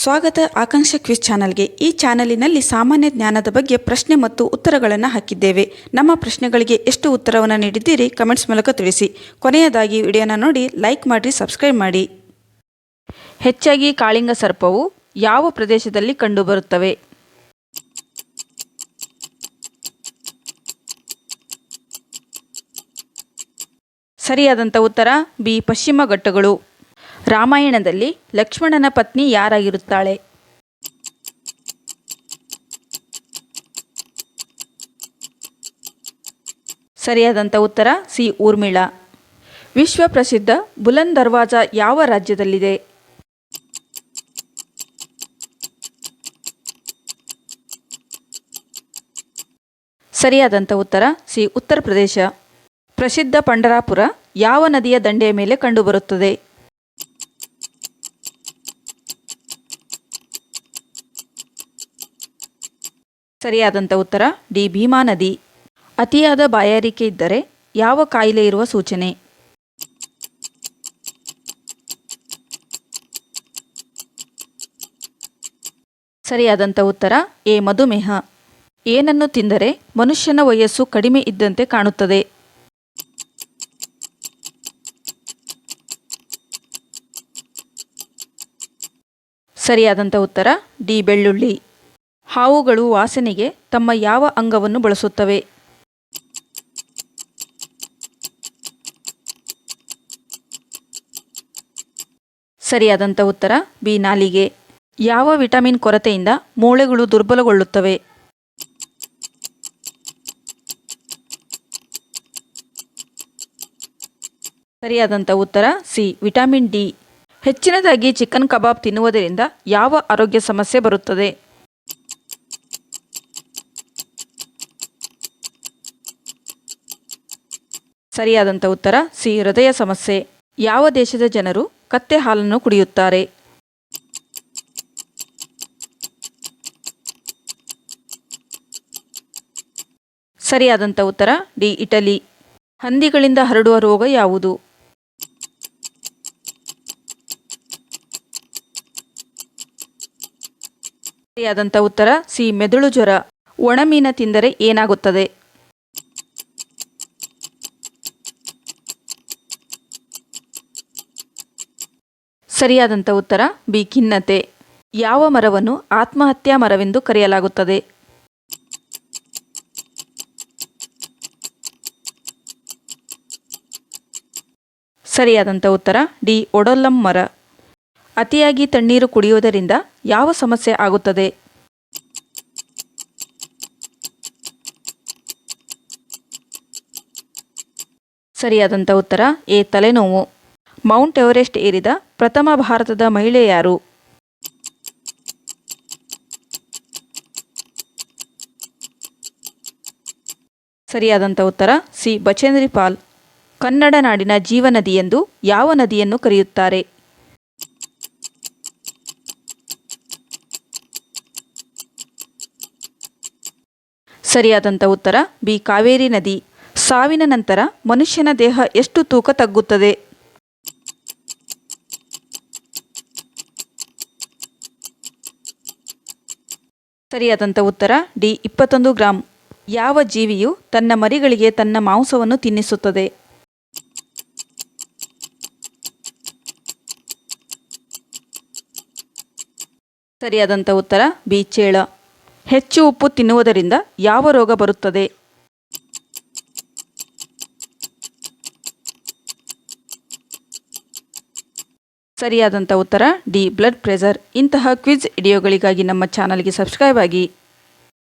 ಸ್ವಾಗತ ಆಕಾಂಕ್ಷ ಕ್ವಿಜ್ ಚಾನಲ್ಗೆ ಈ ಚಾನಲಿನಲ್ಲಿ ಸಾಮಾನ್ಯ ಜ್ಞಾನದ ಬಗ್ಗೆ ಪ್ರಶ್ನೆ ಮತ್ತು ಉತ್ತರಗಳನ್ನು ಹಾಕಿದ್ದೇವೆ. ನಮ್ಮ ಪ್ರಶ್ನೆಗಳಿಗೆ ಎಷ್ಟು ಉತ್ತರವನ್ನು ನೀಡಿದ್ದೀರಿ ಕಮೆಂಟ್ಸ್ ಮೂಲಕ ತಿಳಿಸಿ. ಕೊನೆಯದಾಗಿ ವಿಡಿಯೋನ ನೋಡಿ ಲೈಕ್ ಮಾಡಿ, ಸಬ್ಸ್ಕ್ರೈಬ್ ಮಾಡಿ. ಹೆಚ್ಚಾಗಿ ಕಾಳಿಂಗ ಸರ್ಪವು ಯಾವ ಪ್ರದೇಶದಲ್ಲಿ ಕಂಡುಬರುತ್ತವೆ? ಸರಿಯಾದಂಥ ಉತ್ತರ, ಬಿ, ಪಶ್ಚಿಮ ಘಟ್ಟಗಳು. ರಾಮಾಯಣದಲ್ಲಿ ಲಕ್ಷ್ಮಣನ ಪತ್ನಿ ಯಾರಾಗಿರುತ್ತಾಳೆ? ಸರಿಯಾದಂಥ ಉತ್ತರ ಸಿ. ಊರ್ಮಿಳಾ. ವಿಶ್ವ ಪ್ರಸಿದ್ಧ ಬುಲಂದ್ ದರ್ವಾಜ ಯಾವ ರಾಜ್ಯದಲ್ಲಿದೆ? ಸರಿಯಾದಂಥ ಉತ್ತರ ಸಿ. ಉತ್ತರ ಪ್ರದೇಶ. ಪ್ರಸಿದ್ಧ ಪಂಡರಾಪುರ ಯಾವ ನದಿಯ ದಂಡೆಯ ಮೇಲೆ ಕಂಡುಬರುತ್ತದೆ? ಸರಿಯಾದಂಥ ಉತ್ತರ, ಡಿ. ಭೀಮಾ ನದಿ ಅತಿಯಾದ ಬಾಯಾರಿಕೆ ಇದ್ದರೆ ಯಾವ ಕಾಯಿಲೆ ಇರುವ ಸೂಚನೆ? ಸರಿಯಾದಂಥ ಉತ್ತರ, ಎ. ಮಧುಮೇಹ. ಏನನ್ನು ತಿಂದರೆ ಮನುಷ್ಯನ ವಯಸ್ಸು ಕಡಿಮೆ ಇದ್ದಂತೆ ಕಾಣುತ್ತದೆ? ಸರಿಯಾದಂಥ ಉತ್ತರ, ಡಿ. ಬೆಳ್ಳುಳ್ಳಿ. ಹಾವುಗಳು ವಾಸನೆಗೆ ತಮ್ಮ ಯಾವ ಅಂಗವನ್ನು ಬಳಸುತ್ತವೆ? ಸರಿಯಾದಂಥ ಉತ್ತರ, ಬಿ ನಾಲಿಗೆ. ಯಾವ ವಿಟಮಿನ್ ಕೊರತೆಯಿಂದ ಮೂಳೆಗಳು ದುರ್ಬಲಗೊಳ್ಳುತ್ತವೆ? ಸರಿಯಾದಂಥ ಉತ್ತರ, ಸಿ ವಿಟಮಿನ್ ಡಿ. ಹೆಚ್ಚಿನದಾಗಿ ಚಿಕನ್ ಕಬಾಬ್ ತಿನ್ನುವುದರಿಂದ ಯಾವ ಆರೋಗ್ಯ ಸಮಸ್ಯೆ ಬರುತ್ತದೆ? ಸರಿಯಾದಂಥ ಉತ್ತರ, ಸಿ, ಹೃದಯ ಸಮಸ್ಯೆ. ಯಾವ ದೇಶದ ಜನರು ಕತ್ತೆ ಹಾಲನ್ನು ಕುಡಿಯುತ್ತಾರೆ? ಸರಿಯಾದಂಥ ಉತ್ತರ, ಡಿ, ಇಟಲಿ. ಹಂದಿಗಳಿಂದ ಹರಡುವ ರೋಗ ಯಾವುದು? ಸರಿಯಾದಂಥ ಉತ್ತರ, ಸಿ, ಮೆದುಳು ಜ್ವರ. ಒಣಮೀನ ತಿಂದರೆ ಏನಾಗುತ್ತದೆ? ಸರಿಯಾದಂಥ ಉತ್ತರ ಬಿ ಖಿನ್ನತೆ ಯಾವ ಮರವನ್ನು ಆತ್ಮಹತ್ಯಾ ಮರವೆಂದು ಕರೆಯಲಾಗುತ್ತದೆ? ಸರಿಯಾದಂಥ ಉತ್ತರ, ಡಿ. ಒಡೊಲ್ಲಂ ಮರ. ಅತಿಯಾಗಿ ತಣ್ಣೀರು ಕುಡಿಯುವುದರಿಂದ ಯಾವ ಸಮಸ್ಯೆ ಆಗುತ್ತದೆ? ಸರಿಯಾದಂಥ ಉತ್ತರ, ಎ. ತಲೆನೋವು. ಮೌಂಟ್ ಎವರೆಸ್ಟ್ ಏರಿದ ಪ್ರಥಮ ಭಾರತದ ಮಹಿಳೆ ಯಾರು? ಸರಿಯಾದಂಥ ಉತ್ತರ, ಸಿ. ಬಚೇಂದ್ರಿ ಪಾಲ್. ಕನ್ನಡ ನಾಡಿನ ಜೀವನದಿ ಎಂದು ಯಾವ ನದಿಯನ್ನು ಕರೆಯುತ್ತಾರೆ? ಸರಿಯಾದಂಥ ಉತ್ತರ, ಬಿ. ಕಾವೇರಿ ನದಿ. ಸಾವಿನ ನಂತರ ಮನುಷ್ಯನ ದೇಹ ಎಷ್ಟು ತೂಕ ತಗ್ಗುತ್ತದೆ? ಸರಿಯಾದಂಥ ಉತ್ತರ, ಡಿ, ಇಪ್ಪತ್ತೊಂದು ಗ್ರಾಂ. ಯಾವ ಜೀವಿಯು ತನ್ನ ಮರಿಗಳಿಗೆ ತನ್ನ ಮಾಂಸವನ್ನು ತಿನ್ನಿಸುತ್ತದೆ? ಸರಿಯಾದಂಥ ಉತ್ತರ, ಬಿ, ಚೇಳ. ಹೆಚ್ಚು ಉಪ್ಪು ತಿನ್ನುವುದರಿಂದ ಯಾವ ರೋಗ ಬರುತ್ತದೆ? ಸರಿಯಾದಂಥ ಉತ್ತರ ಡಿ ಬ್ಲಡ್ ಪ್ರೆಷರ್ ಇಂತಹ ಕ್ವಿಜ್ ವಿಡಿಯೋಗಳಿಗಾಗಿ ನಮ್ಮ ಚಾನಲ್ಗೆ ಸಬ್ಸ್ಕ್ರೈಬ್ ಆಗಿ.